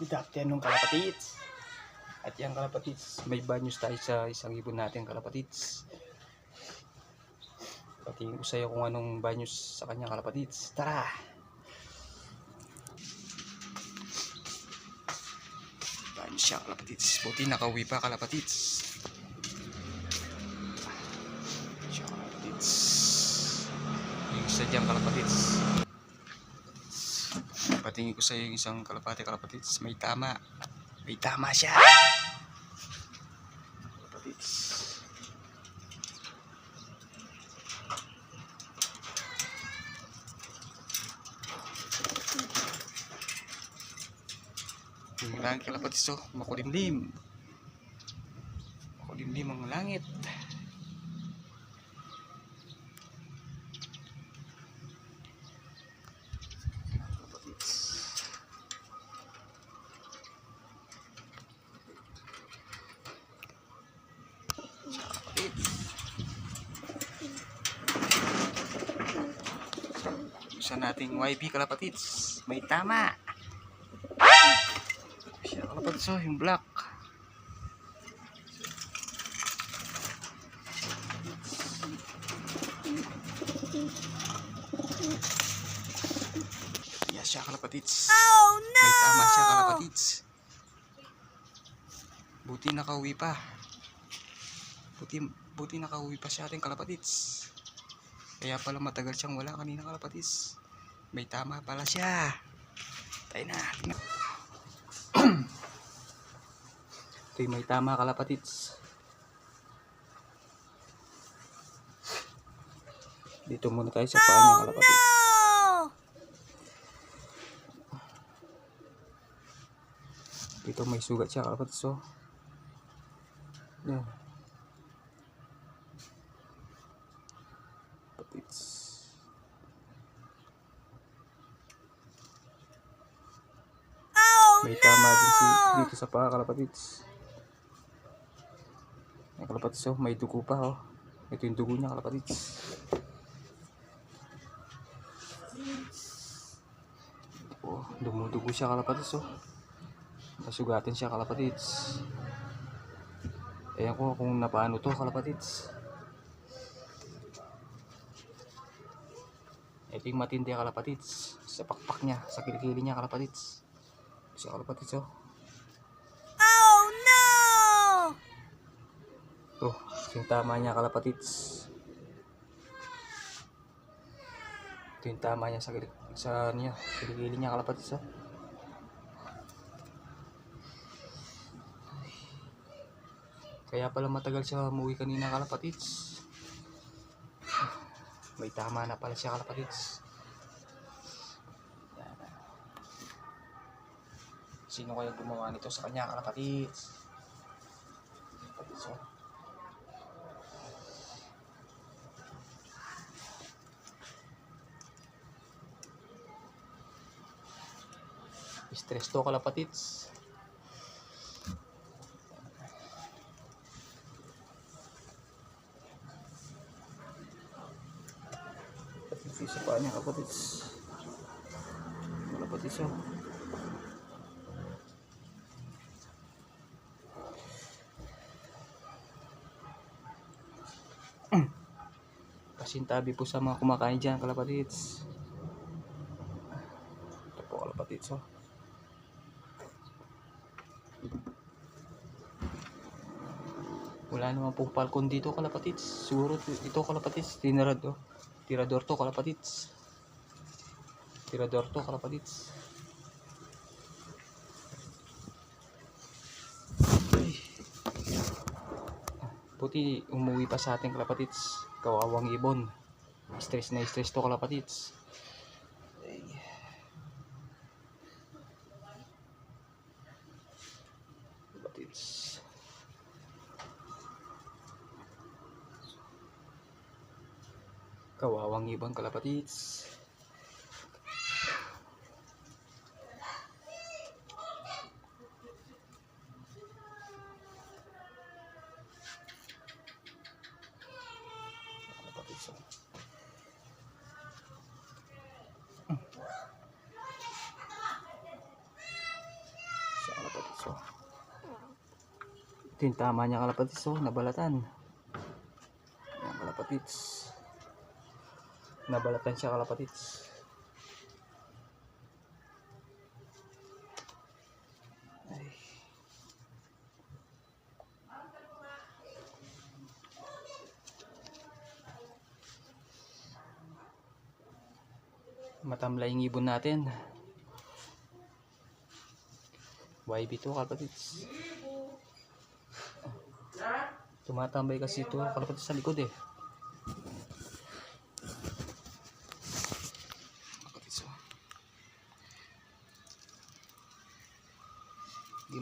Good afternoon kalapatids. At yan kalapatids, may banyos tayo sa isang ibon natin kalapatids. Patingin ko sa'yo kung anong banyos sa kanya kalapatids. Tara! Banyos siya kalapatids. Buti nakauwi pa kalapatids. Siya kalapatids. Yung isa dyan Patingin ko sa yung isang kalapati kalapatids. May tama. May tama siya. Kalapatids. Yung langit kalapatids oh. Makulimlim. Makulimlim ang langit. Sa nating YB kalapatids. May tama. Siya kalapatids oh, yung black. Yes, siya kalapatids. Oh no! May tama siya kalapatids. Buti nakauwi pa. Buti, buti nakauwi pa siya ating kalapatids. Kaya pala matagal siyang wala kanina kalapatids. May tama pala siya. Tayo na. tingnan. Ito yung may tama kalapatids. Dito muna tayo sa paa niya kalapatids. no! Dito may sugat siya kalapatids oh. Yan. Kapatids. Oh May tama din si dito sa paa kalapatids. May kalapatids oh, may dugo pa oh. Ito yung dugo niya kalapatids. Oh, dumudugo siya kalapatids oh. Nasugatin siya kalapatids. Ayan ko kung napaano to kalapatids. Ito yung matindi kalapatids. Sa pakpak niya, sa kilikili niya kalapatids. Siya kalapatids oh. Oh no! Oh, yung tama niya kalapatids. Ito yung tama niya sa sa niya, kilikili niya kalapatids oh. Kaya pala matagal siya umuwi kanina kalapatids. May tama na pala siya kalapatids. Sino kaya gumawa nito sa kanya kalapatids? Kalapatids. Stress to kalapatids. Ito sa Kalapatids oh. Pasintabi po sa mga kumakain dyan kalapatids. Ito po kalapatids oh. Wala naman pong falcon dito kalapatids. Siguro ito kalapatids. Tinarad oh. Tirador to kalapatids. Tirador to kalapatids. Ay. Buti umuwi pa sa ating kalapatids. Kawawang ibon. Stress na stress to kalapatids. Ay. Kalapatids. Kawawang ibon kalapatids. Ito yung tama niya kalapatids oh, nabalatan. Yan kalapatids. Nabalatan siya kalapatids. Ay. Matamlay yung ibon natin. YB to kalapatids. Tumatambay kasi ito kalapatids sa likod eh.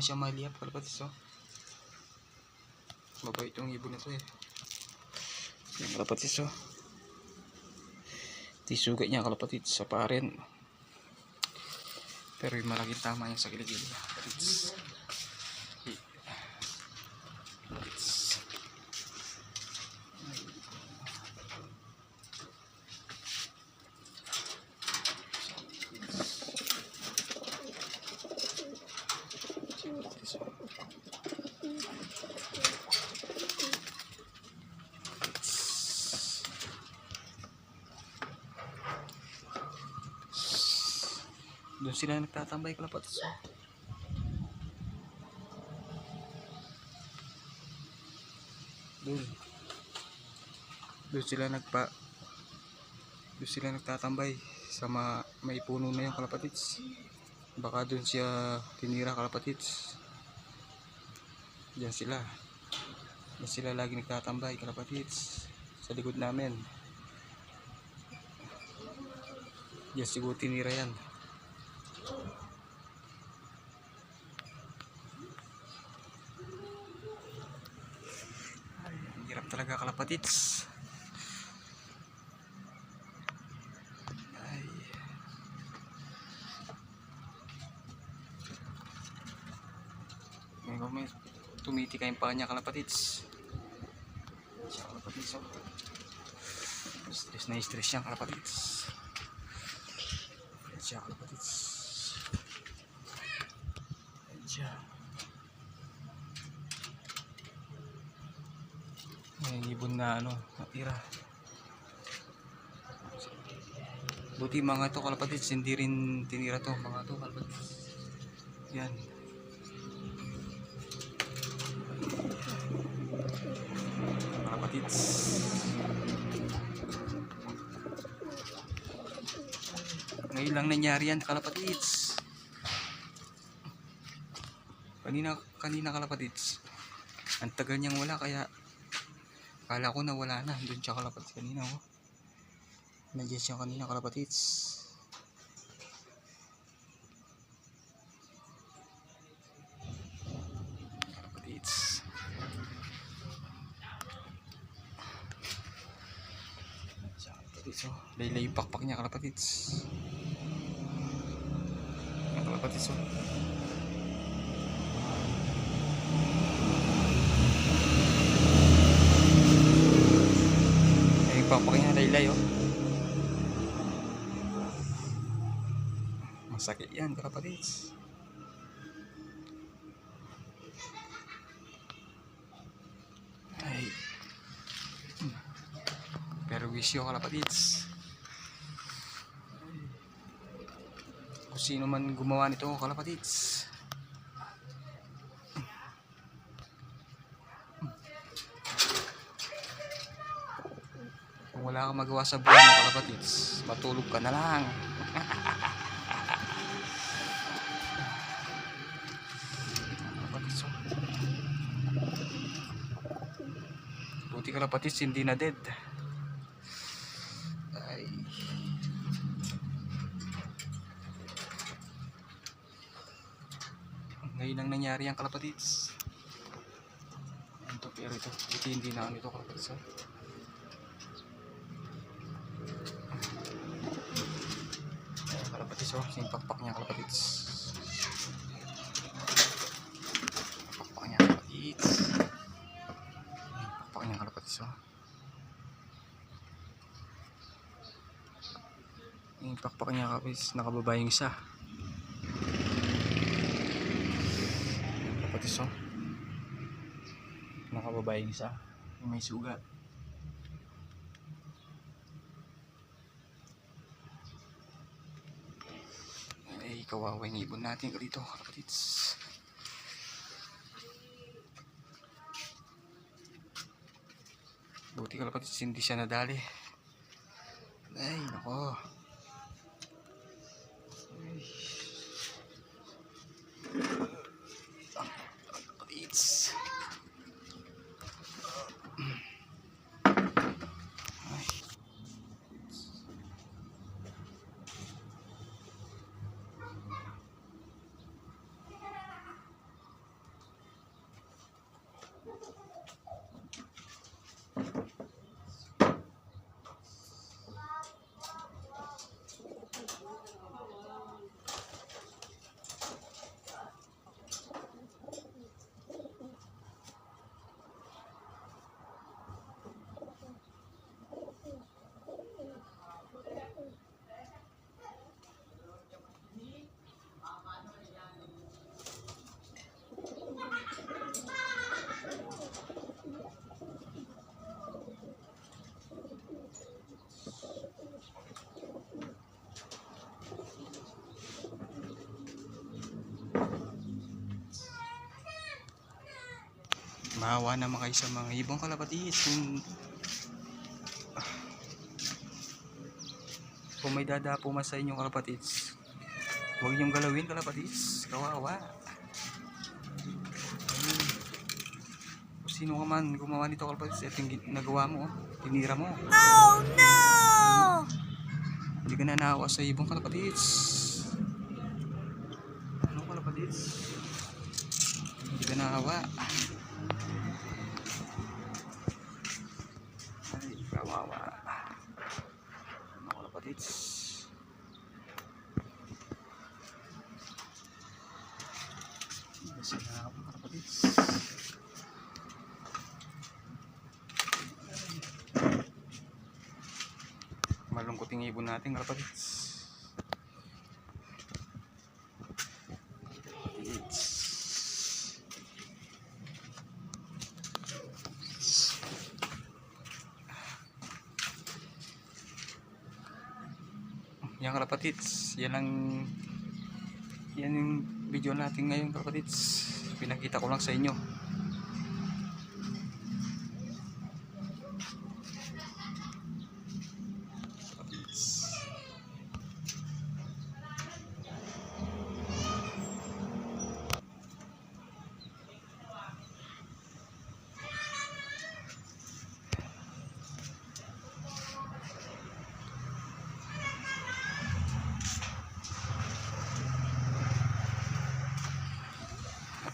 Man siya maliyap kalapatids oh. Mabait yung ibon na to eh. Yung kalapatids oh. Tisugat niya kalapatids sa paren. Pero yung malaking tama yung sa kiligili. Doon sila nagtatambay kalapatids. oh. Doon. Doon sila nagpa doon sila nagtatambay sa ma, may puno na yung kalapatids. Baka doon siya tinira kalapatids. Diyan sila. Diyan sila lagi nagtatambay kalapatids. Sa likod namin. Diyan siguro tinira yan. Hirap talaga kalapatids. Ay. Ngayon may tumitika paa niya kalapatids. Siya kalapatids oh. Stress na stress siya kalapatids. Siya kalapatids. May ibon na ano, natira. Buti mga to kalapatids, hindi rin tinira to mga to kalapatids. Yan. Kalapatids. Ngayon lang nangyari yan kalapatids. Kanina, kanina kalapatids. Ang tagal niyang wala kaya Kala ko na wala na. Doon siya kalapatids kanina oh. Nandiyan siya kanina kalapatids. Kalapatids. Siya kalapatids oh. Laylay yung pakpak niya kalapatids. Yung kalapatids oh. Ay, laylay oh. Masakit yan, kalapatids. Ay. Pero wisyo kalapatids. Kung sino man gumawa nito kalapatids. Magawa sa buhay mo kalapatids, matulog ka na lang. Kalapatids, oh. Buti kalapatids, hindi na dead. Ay. Ngayon lang nangyari ang kalapatids. Ito pero ito, ito hindi na ano ito kalapatids. oh. Kalapatids oh, yung pakpak niya kalapatids. Pakpak niya kalapatids. Ayan, Pakpak niya kalapatids oh. Yung pakpak niya kalapatids, nakababa yung isa. Ayan, Kalapatids oh. nakababaeng isa. Yung may sugat. Ay, kawawa yung ibon natin dito, kapatids. Buti ka kapatids, hindi siya nadali. Ay, nako. Maawa naman kayo sa mga ibong kalapatids. Kung, Ah. kung may dadapo man sa inyong kalapatids, huwag niyong galawin kalapatids. Kawawa. Kung sino ka man gumawa nito kalapatids, ito yung nagawa mo. oh. Tinira mo. Oh no! Hindi ka na naawa sa ibong kalapatids. Ano kalapatids? Hindi ka naawa. Ay, kawawa. Ano kalapatids? Hindi sila naawa kalapatids. Malungkot yung ibon natin. Kalapatids. Yan kalapatids, yan ang yan yung video natin ngayon kalapatids. Pinakita ko lang sa inyo.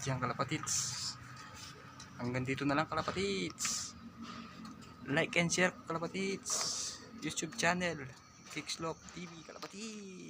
Yan kalapatids. Hanggang dito na lang kalapatids. Like and share kalapatids. YouTube channel. Kickslop TV kalapatids.